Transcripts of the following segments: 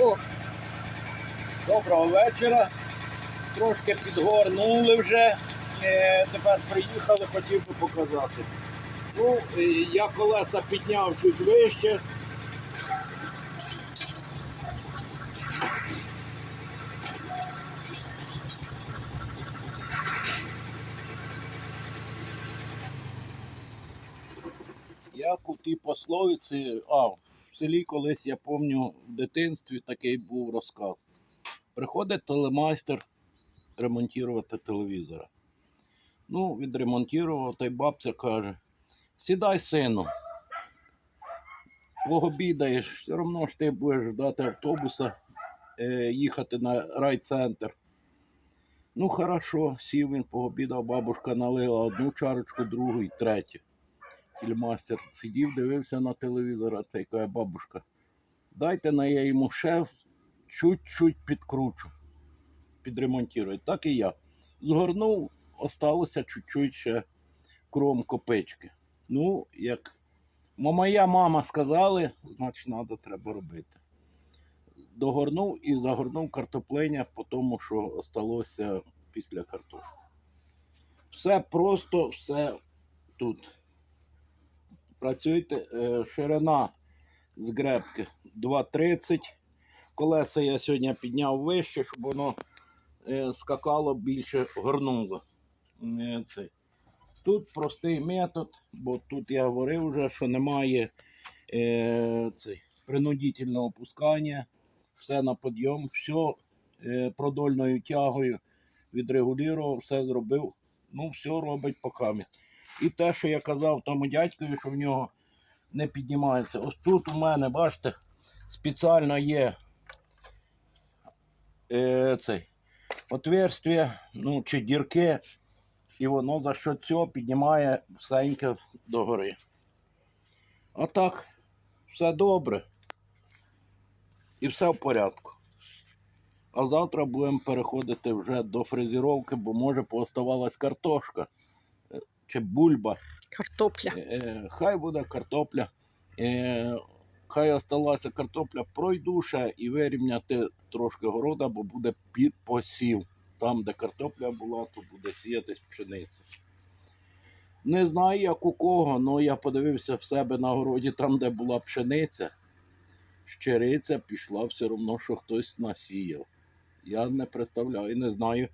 О, Доброго вечора. Трошки підгорнули вже. Е, тепер приїхали, хотів би показати. Ну, е, я колеса підняв чуть вище. Як у тій пословиці, а, в селі колись я пам'ятаю в дитинстві такий був розказ. Приходить телемайстер ремонтувати телевізора. Ну, відремонтував, та й бабця каже: сідай, сину, пообідаєш, все одно ж ти будеш ждати автобуса, е, їхати на райцентр. Ну, хорошо, сів він, пообідав, бабушка налила одну чарочку, другу і третю. Тільмастер сидів, дивився на телевізор, а цей каже, бабушка, дайте на я йому ще чуть-чуть підкручу, підремонтую. Так і я. Згорнув, осталося чуть-чуть ще кром копички. Ну, як моя мама сказали, значить треба треба робити. Догорнув і загорнув картопленя по тому, що осталося після картошки. Все просто, все тут. Працюйте, е, ширина з гребки 2,30. Колеса я сьогодні підняв вище, щоб воно е, скакало більше горнуло. Е. Тут простий метод, бо тут я говорив вже, що немає принудительного опускання, все на підйом, все продольною тягою відрегулював, все зробив. Ну, все робить по камі. І те, що я казав тому дядькові, що в нього не піднімається. Ось тут у мене, бачите, спеціально є е, цей, отверстие, ну, чи дірки, і воно за що цього піднімає всеньке догори. А так, все добре. І все в порядку. А завтра будемо переходити вже до фрезеровки, бо може пооставалась картошка чи бульба. картопля. Е, е, хай буде картопля. Е, хай осталася картопля, пройду ще і вирівняти трошки города, бо буде під посів. Там, де картопля була, то буде сіятись пшениця. Не знаю, як у кого, але я подивився в себе на городі, там, де була пшениця, щириця пішла все одно, що хтось насіяв. Я не представляю, не знаю,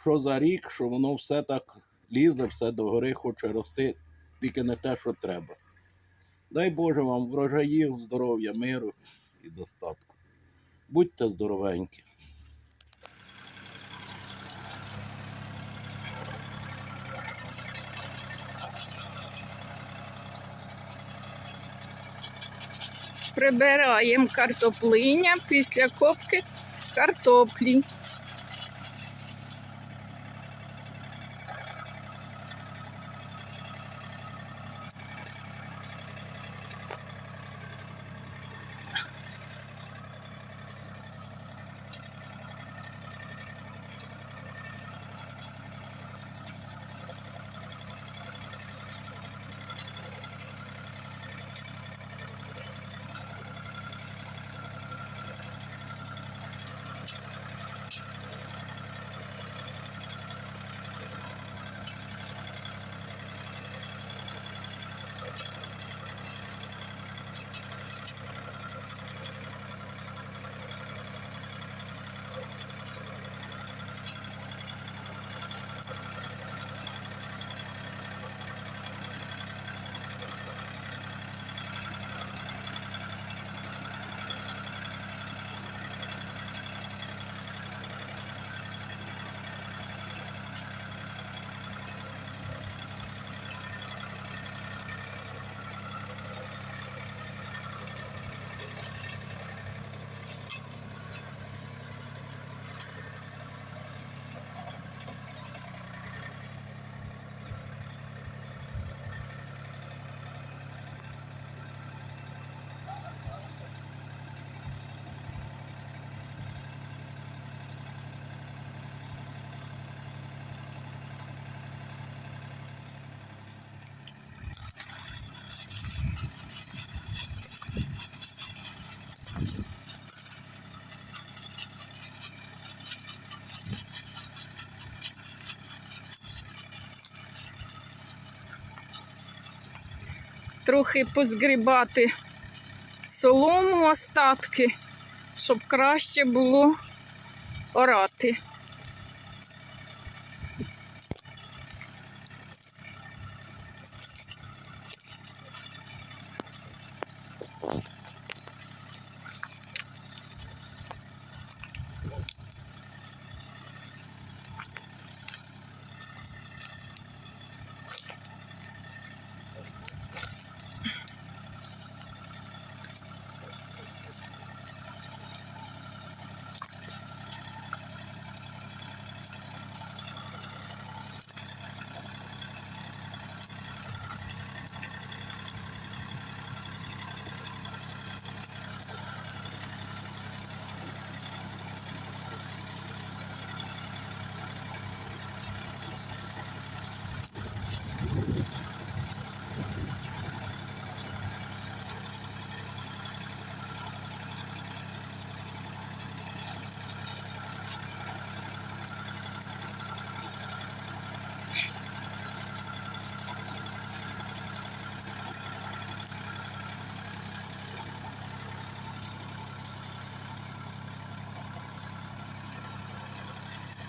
що за рік, що воно все так лізе, все догори хоче рости, тільки не те, що треба. Дай Боже вам врожаїв, здоров'я, миру і достатку. Будьте здоровенькі. Прибираємо картоплиня після копки картоплі. Трохи позгрібати солому остатки, щоб краще було орати.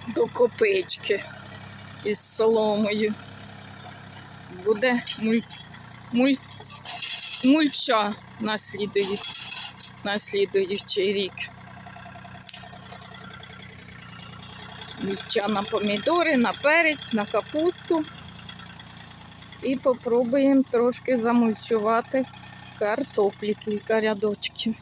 До копички із соломою. Буде муль... Муль... мульча на, слідує... на слідуючий рік. Мульча на помідори, на перець, на капусту. І попробуємо трошки замульчувати картоплі кілька рядочків.